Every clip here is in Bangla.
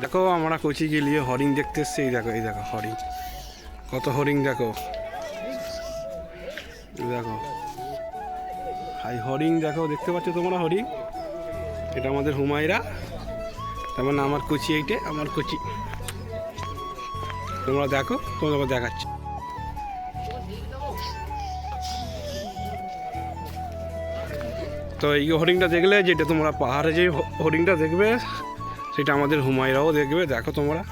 দেখো আমরা কোচি গেলিয়ে হরিণ দেখতে এসছি। এই দেখো এই দেখো হরিণ। কত হরিণ দেখো। দেখো। হাই, হরিণ দেখো, দেখতে পাচ্ছ তোমরা হরিণ? এটা আমাদের হুমায়রা। তার মানে আমার কোচি এইটে, আমার কোচি। তোমরা দেখো, তোমাদের দেখাচ্ছি। তো এই হরিণটা দেখলে, যেটা তোমরা পাহাড়ে যে হ- হরিণটা দেখবে সেটা আমাদের হুমায়রাও দেখবে দেখো তোমরা।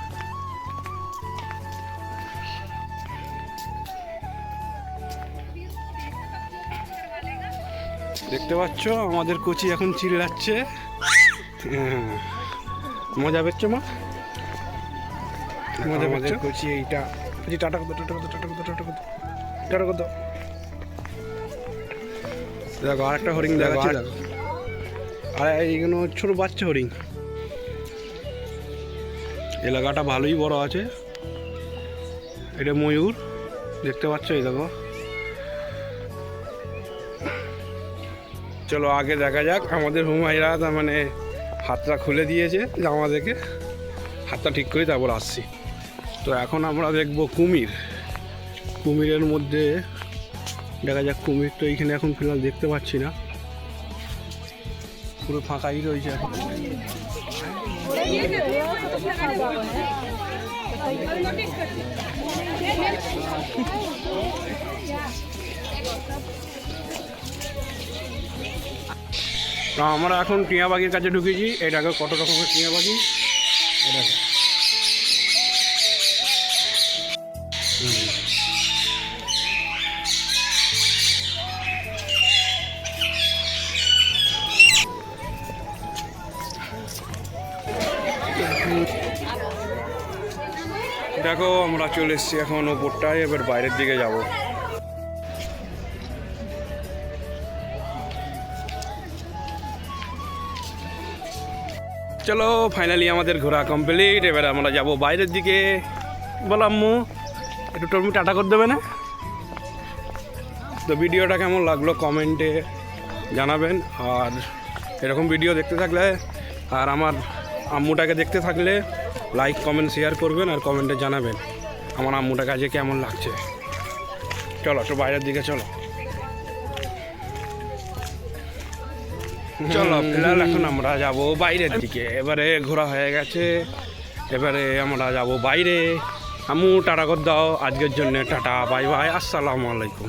দেখতে পাচ্ছ? আমাদের কোচি এখন চিল্লাচ্ছে হ্যাঁ। মজা পেচ্ছ মা? মজা কোচি এইটা। কোচি টাটা কত টাটা কত টাটা কত টাটা কত টাটা কত। দেখো আরেকটা হরিণ দেখাচ্ছি দেখো। আর এইগুলো ছোট বাচ্চা হরিণ। এলাকাটা ভালোই বড় আছে। এটা ময়ূর, দেখতে পাচ্ছ এই দেখো। চলো আগে দেখা যাক, আমাদের হুমায়রা তার মানে হাতটা খুলে দিয়েছে জামা দেখে হাতটা ঠিক করে তারপর আসছি। তো এখন আমরা দেখব কুমির। কুমিরের মধ্যে দেখা যাক কুমির তো এইখানে এখন ফিলহাল দেখতে পাচ্ছি না। পুরো ফাঁকাই রয়েছে। আমরা এখন টিয়া বাগির কাছে ঢুকেছি। এটাকে কত রকমের টিয়া বাগি এটা দেখো, আমরা চলে এসেছি এখন ওপরটায় এবার বাইরের দিকে যাব। চলো ফাইনালি আমাদের ঘোরা কমপ্লিট এবার আমরা যাব বাইরের দিকে। বলাম মু একটু টর্মি টাটা করে দেবে না? তো ভিডিওটা কেমন লাগল কমেন্টে জানাবেন। আর এরকম ভিডিও দেখতে থাকলে আর আমার আম্মুটাকে দেখতে থাকলে লাইক কমেন্ট শেয়ার করবেন আর কমেন্টে জানাবেন আমার আম্মুটাকে আজকে কেমন লাগছে। চলো একটু বাইরের দিকে চলো। চলো ফিলহাল এখন আমরা যাব বাইরের দিকে। এবারে ঘোরা হয়ে গেছে। এবারে আমরা যাব বাইরে। আম্মু টাটা কর দাও। আজকের জন্য টাটা বাই বাই আসসালামু আলাইকুম।